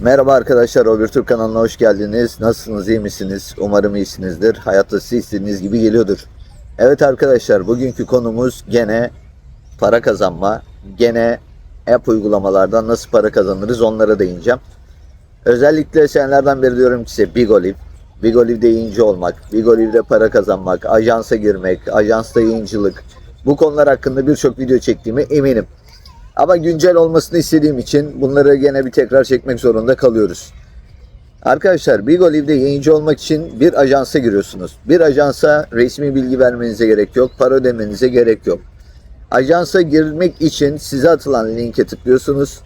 Merhaba arkadaşlar, Overtürk kanalına hoş geldiniz. Nasılsınız, iyi misiniz? Umarım iyisinizdir. Hayatta size istediğiniz gibi geliyordur. Evet arkadaşlar, bugünkü konumuz gene para kazanma. Gene app uygulamalardan nasıl para kazanırız onlara değineceğim. Özellikle senelerden beri diyorum ki size Bigolive. Bigolive'de yayıncı olmak, Bigolive'de para kazanmak, ajansa girmek, ajansta yayıncılık. Bu konular hakkında birçok video çektiğime eminim. Ama güncel olmasını istediğim için bunları gene bir tekrar çekmek zorunda kalıyoruz. Arkadaşlar Bigolive'de yayıncı olmak için bir ajansa giriyorsunuz. Bir ajansa resmi bilgi vermenize gerek yok, para ödemenize gerek yok. Ajansa girmek için size atılan linke tıklıyorsunuz.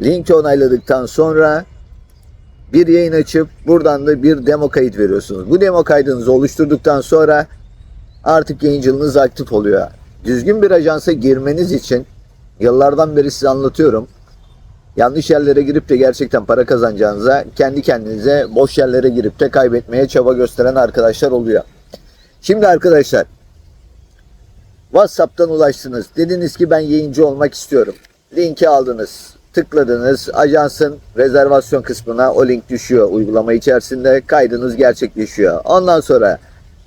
Linki onayladıktan sonra bir yayın açıp buradan da bir demo kayıt veriyorsunuz. Bu demo kaydınızı oluşturduktan sonra artık yayıncılığınız aktif oluyor. Düzgün bir ajansa girmeniz için yıllardan beri size anlatıyorum. Yanlış yerlere girip de gerçekten para kazanacağınıza kendi kendinize boş yerlere girip de kaybetmeye çaba gösteren arkadaşlar oluyor. Şimdi arkadaşlar WhatsApp'tan ulaştınız. Dediniz ki ben yayıncı olmak istiyorum. Linki aldınız. Tıkladınız. Ajansın rezervasyon kısmına o link düşüyor uygulama içerisinde. Kaydınız gerçekleşiyor. Ondan sonra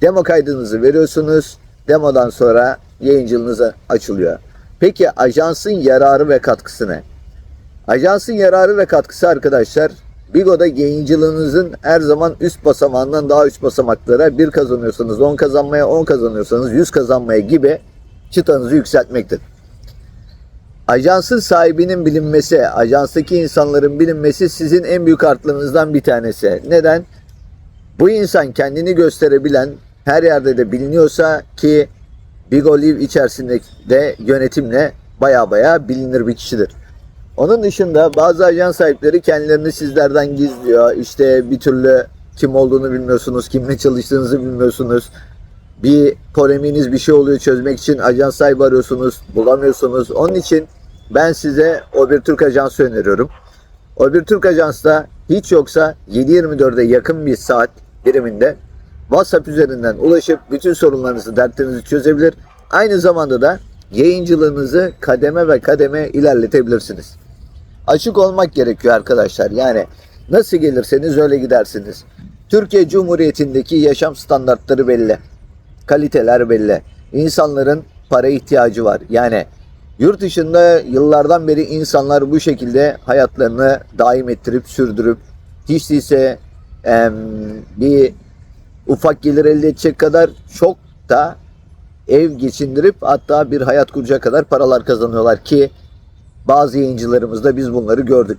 demo kaydınızı veriyorsunuz. Demodan sonra yayıncılığınız açılıyor. Peki ajansın yararı ve katkısı ne? Ajansın yararı ve katkısı arkadaşlar Bigo'da yayıncılığınızın her zaman üst basamağından daha üst basamaklara bir kazanıyorsanız 10 kazanmaya 10 kazanıyorsanız 100 kazanmaya gibi çıtanızı yükseltmektir. Ajansın sahibinin bilinmesi, ajanstaki insanların bilinmesi sizin en büyük artlarınızdan bir tanesi. Neden? Bu insan kendini gösterebilen her yerde de biliniyorsa ki Bigolive içerisinde de yönetimle baya baya bilinir bir kişidir. Onun dışında bazı ajan sahipleri kendilerini sizlerden gizliyor. İşte bir türlü kim olduğunu bilmiyorsunuz, kimle çalıştığınızı bilmiyorsunuz. Bir polemiğiniz bir şey oluyor çözmek için ajan sahibi arıyorsunuz, bulamıyorsunuz. Onun için ben size o bir Türk ajansı öneriyorum. O bir Türk ajansta hiç yoksa 7-24'e yakın bir saat biriminde WhatsApp üzerinden ulaşıp bütün sorunlarınızı, dertlerinizi çözebilir. Aynı zamanda da yayıncılığınızı kademe ve kademe ilerletebilirsiniz. Açık olmak gerekiyor arkadaşlar. Yani nasıl gelirseniz öyle gidersiniz. Türkiye Cumhuriyeti'ndeki yaşam standartları belli. Kaliteler belli. İnsanların para ihtiyacı var. Yani yurt dışında yıllardan beri insanlar bu şekilde hayatlarını daim ettirip sürdürüp hiç değilse bir ufak gelir elde edecek kadar çok da ev geçindirip hatta bir hayat kuracak kadar paralar kazanıyorlar ki bazı yayıncılarımızda biz bunları gördük.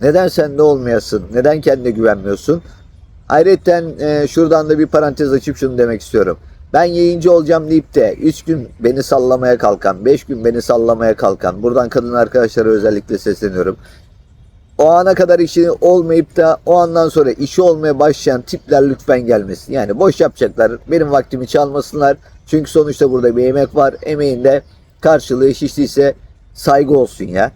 Neden sen de olmayasın? Neden kendine güvenmiyorsun? Ayrıca e, şuradan da bir parantez açıp şunu demek istiyorum. Ben yayıncı olacağım deyip de 3 gün beni sallamaya kalkan, 5 gün beni sallamaya kalkan, buradan kadın arkadaşlara özellikle sesleniyorum. O ana kadar işi olmayıp da o andan sonra işi olmaya başlayan tipler lütfen gelmesin. Yani boş yapacaklar. Benim vaktimi çalmasınlar. Çünkü sonuçta burada bir emek var. Emeğinde karşılığı değilse saygı olsun ya.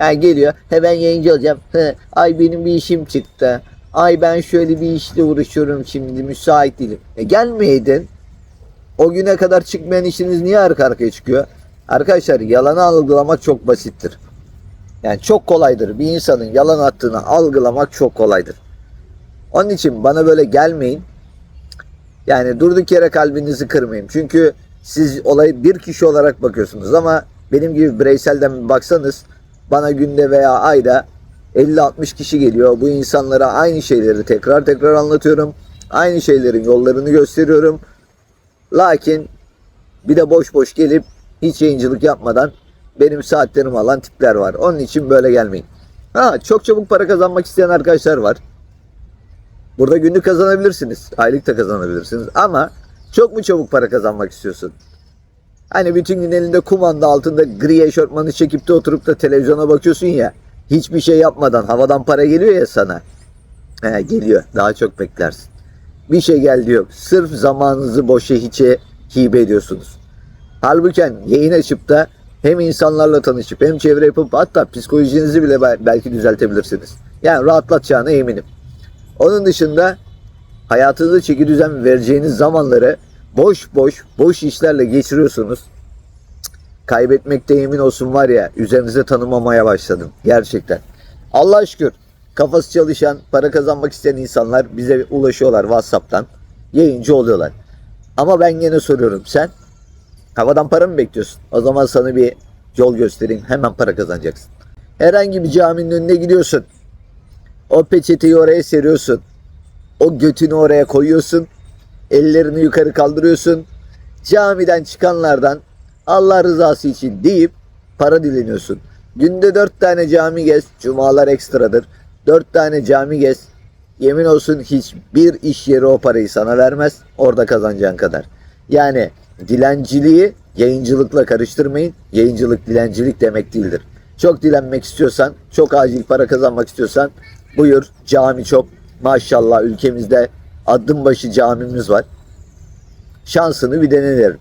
Yani geliyor. He ben yayıncı olacağım. He, ay benim bir işim çıktı. Ay ben şöyle bir işle uğraşıyorum şimdi. Müsait değilim. E gelmeydin. O güne kadar çıkmayan işiniz niye arka arkaya çıkıyor? Arkadaşlar yalanı algılamak çok basittir. Yani çok kolaydır. Bir insanın yalan attığını algılamak çok kolaydır. Onun için bana böyle gelmeyin. Yani durduk yere kalbinizi kırmayın. Çünkü siz olayı bir kişi olarak bakıyorsunuz ama benim gibi bireyselden bir baksanız bana günde veya ayda 50-60 kişi geliyor. Bu insanlara aynı şeyleri tekrar tekrar anlatıyorum. Aynı şeylerin yollarını gösteriyorum. Lakin bir de boş boş gelip hiç yayıncılık yapmadan benim saatlerimi alan tipler var. Onun için böyle gelmeyin. Ha çok çabuk para kazanmak isteyen arkadaşlar var. Burada günlük kazanabilirsiniz. Aylık da kazanabilirsiniz. Ama çok mu çabuk para kazanmak istiyorsun? Hani bütün gün elinde kumanda altında gri eşortmanı çekip de oturup da televizyona bakıyorsun ya. Hiçbir şey yapmadan havadan para geliyor ya sana. He, geliyor. Daha çok beklersin. Bir şey geldi yok. Sırf zamanınızı boşa hiçe hibe ediyorsunuz. Halbuki yayın açıp da hem insanlarla tanışıp hem çevre yapıp hatta psikolojinizi bile bel- belki düzeltebilirsiniz. Yani rahatlatacağına eminim. Onun dışında hayatınızda çeki düzen vereceğiniz zamanları boş boş boş işlerle geçiriyorsunuz. Kaybetmekte yemin olsun var ya üzerinize tanımamaya başladım gerçekten. Allah şükür kafası çalışan, para kazanmak isteyen insanlar bize ulaşıyorlar WhatsApp'tan. Yayıncı oluyorlar. Ama ben gene soruyorum sen havadan para mı bekliyorsun? O zaman sana bir yol göstereyim. Hemen para kazanacaksın. Herhangi bir caminin önüne gidiyorsun. O peçeteyi oraya seriyorsun. O götünü oraya koyuyorsun. Ellerini yukarı kaldırıyorsun. Camiden çıkanlardan Allah rızası için deyip para dileniyorsun. Günde dört tane cami gez. Cumalar ekstradır. Dört tane cami gez. Yemin olsun hiçbir iş yeri o parayı sana vermez. Orada kazanacağın kadar. Yani dilenciliği yayıncılıkla karıştırmayın. Yayıncılık dilencilik demek değildir. Çok dilenmek istiyorsan, çok acil para kazanmak istiyorsan buyur cami çok. Maşallah ülkemizde adım başı camimiz var. Şansını bir dene derim.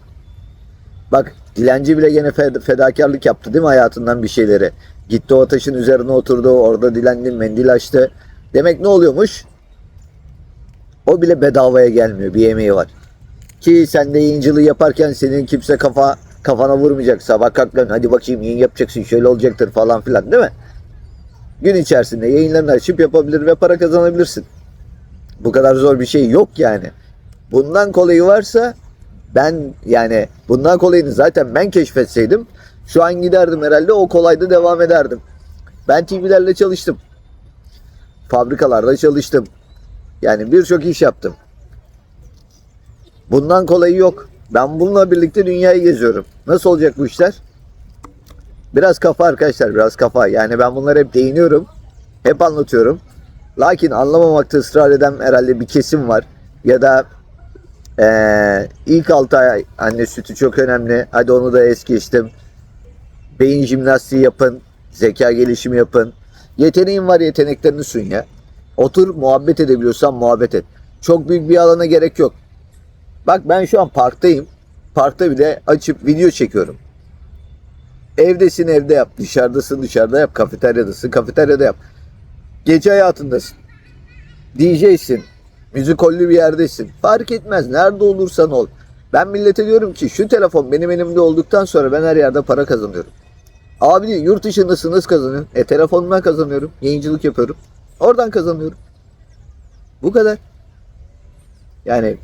Bak dilenci bile gene fed- fedakarlık yaptı değil mi hayatından bir şeyleri. Gitti o taşın üzerine oturdu, orada dilendi, mendil açtı. Demek ne oluyormuş? O bile bedavaya gelmiyor, bir emeği var. Ki sen de yayıncılığı yaparken senin kimse kafa kafana vurmayacak. Sabah kalk lan hadi bakayım yayın yapacaksın şöyle olacaktır falan filan değil mi? Gün içerisinde yayınlarını açıp yapabilir ve para kazanabilirsin. Bu kadar zor bir şey yok yani. Bundan kolayı varsa ben yani bundan kolayını zaten ben keşfetseydim şu an giderdim herhalde o kolayda devam ederdim. Ben TV'lerle çalıştım. Fabrikalarda çalıştım. Yani birçok iş yaptım. Bundan kolayı yok. Ben bununla birlikte dünyayı geziyorum. Nasıl olacak bu işler? Biraz kafa arkadaşlar, biraz kafa. Yani ben bunları hep değiniyorum. Hep anlatıyorum. Lakin anlamamakta ısrar eden herhalde bir kesim var. Ya da eee, ilk 6 ay anne sütü çok önemli. Hadi onu da es geçtim. Beyin jimnastiği yapın. Zeka gelişimi yapın. Yeteneğin var yeteneklerini sun ya. Otur muhabbet edebiliyorsan muhabbet et. Çok büyük bir alana gerek yok. Bak ben şu an parktayım. Parkta bile açıp video çekiyorum. Evdesin evde yap. Dışarıdasın dışarıda yap. Kafeteryadasın kafeteryada yap. Gece hayatındasın. DJ'sin. Müzikollü bir yerdesin. Fark etmez. Nerede olursan ol. Ben millete diyorum ki şu telefon benim elimde olduktan sonra ben her yerde para kazanıyorum. Abi diyor, yurt dışındasın nasıl kazanıyorsun? E telefonumdan kazanıyorum. Yayıncılık yapıyorum. Oradan kazanıyorum. Bu kadar. Yani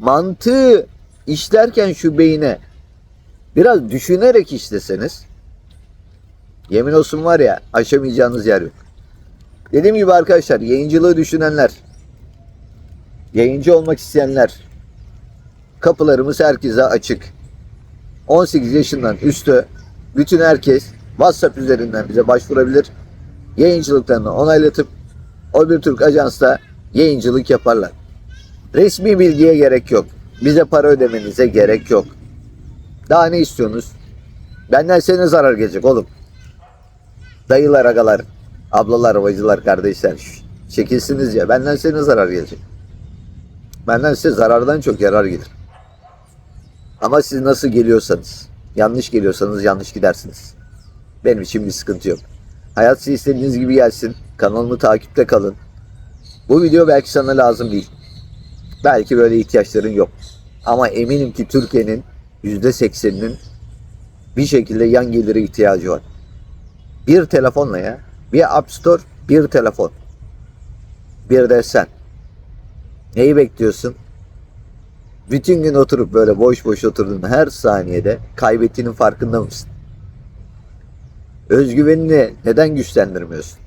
mantığı işlerken şu beyine biraz düşünerek işleseniz yemin olsun var ya aşamayacağınız yer yok. Dediğim gibi arkadaşlar yayıncılığı düşünenler, yayıncı olmak isteyenler kapılarımız herkese açık. 18 yaşından üstü bütün herkes WhatsApp üzerinden bize başvurabilir. Yayıncılıklarını onaylatıp o bir Türk ajansta yayıncılık yaparlar. Resmi bilgiye gerek yok. Bize para ödemenize gerek yok. Daha ne istiyorsunuz? Benden size zarar gelecek oğlum. Dayılar, agalar, ablalar, bacılar, kardeşler. Çekilsiniz ya. Benden size ne zarar gelecek? Benden size zarardan çok yarar gelir. Ama siz nasıl geliyorsanız, yanlış geliyorsanız yanlış gidersiniz. Benim için bir sıkıntı yok. Hayat size istediğiniz gibi gelsin. Kanalımı takipte kalın. Bu video belki sana lazım değil. Belki böyle ihtiyaçların yok. Ama eminim ki Türkiye'nin %80'inin bir şekilde yan geliri ihtiyacı var. Bir telefonla ya. Bir App Store, bir telefon. Bir de sen. Neyi bekliyorsun? Bütün gün oturup böyle boş boş oturduğun her saniyede kaybettiğinin farkında mısın? Özgüvenini neden güçlendirmiyorsun?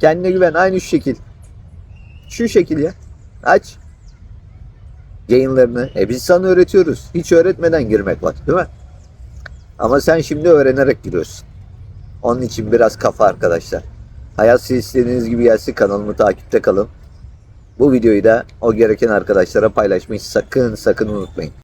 Kendine güven aynı şu şekil. Şu şekil ya. Aç. Yayınlarını. E biz sana öğretiyoruz. Hiç öğretmeden girmek var değil mi? Ama sen şimdi öğrenerek giriyorsun. Onun için biraz kafa arkadaşlar. Hayat siz istediğiniz gibi gelsin kanalımı takipte kalın. Bu videoyu da o gereken arkadaşlara paylaşmayı sakın sakın unutmayın.